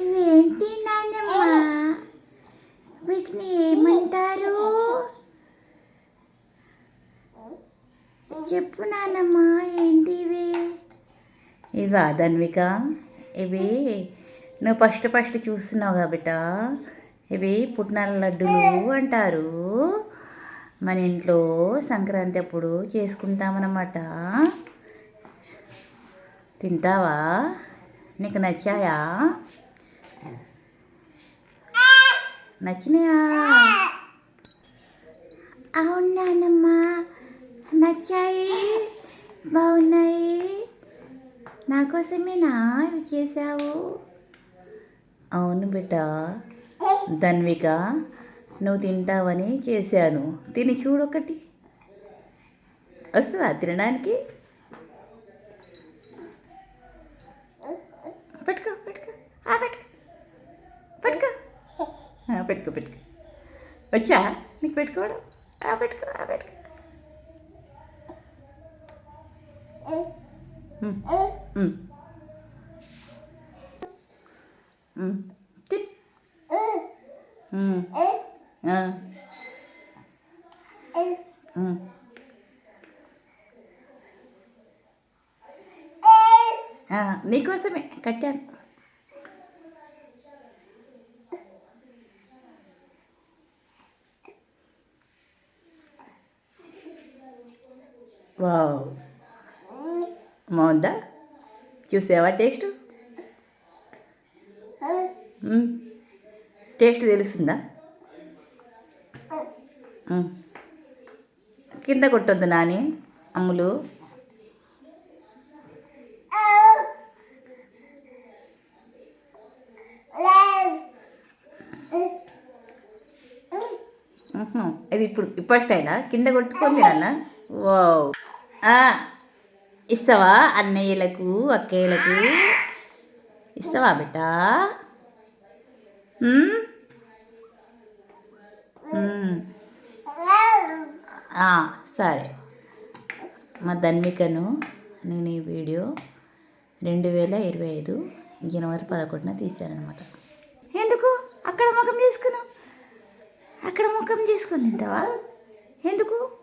ఇవేంటి నాన్నమ్మ వీటిని ఏమంటారు? చెప్పు నాన్నమ్మ ఏంటి ఇవి? ఇవా ధన్విక ఇవి నువ్వు ఫస్ట్ ఫస్ట్ చూస్తున్నావు కాబట్టి ఇవి పుట్నాల లడ్డులు అంటారు. మన ఇంట్లో సంక్రాంతి అప్పుడు చేసుకుంటామన్నమాట. తింటావా? నీకు నచ్చాయా? నచ్చినాయా? అవునానమ్మా. నచ్చాయి. బాగున్నాయి. నా కోసమేనా ఇవి చేసావు అవును బిడ్డ. ధన్విక నువ్వు తింటావని చేశాను. తిని చూడొకటి. వస్తుందా తినడానికి పెట్టుకో పెట్టుకో ఆ పెట్టుకో పెట్టుకో ఆ, పెట్టుకో పెట్టుకో. వచ్చా? నీకు పెట్టుకోవడం? ఆ పెట్టుకో ఆ పెట్టుకో. నీకోసమే కట్టాను. వావ్. బాగుందా? చూసావా టేస్ట్? టేస్ట్ తెలుస్తుందా? కింద కొట్టొద్దు నాని అమ్ములు. ఇది ఇప్పుడు ఇప్పటి స్టైలా కింద కొట్టుకొని నాన్న వావ్. ఇస్తావా అన్నయ్యలకు అక్కయ్యలకు? ఇస్తావా బిడ్డ? సరే. మా ధన్వికను నేను ఈ వీడియో రెండు వేల ఇరవై ఐదు జనవరి పదకొండున తీశానమాట ఎందుకు? అక్కడ ముఖం చేసుకున్నావు? అక్కడ ముఖం చేసుకుని తింటావా? ఎందుకు?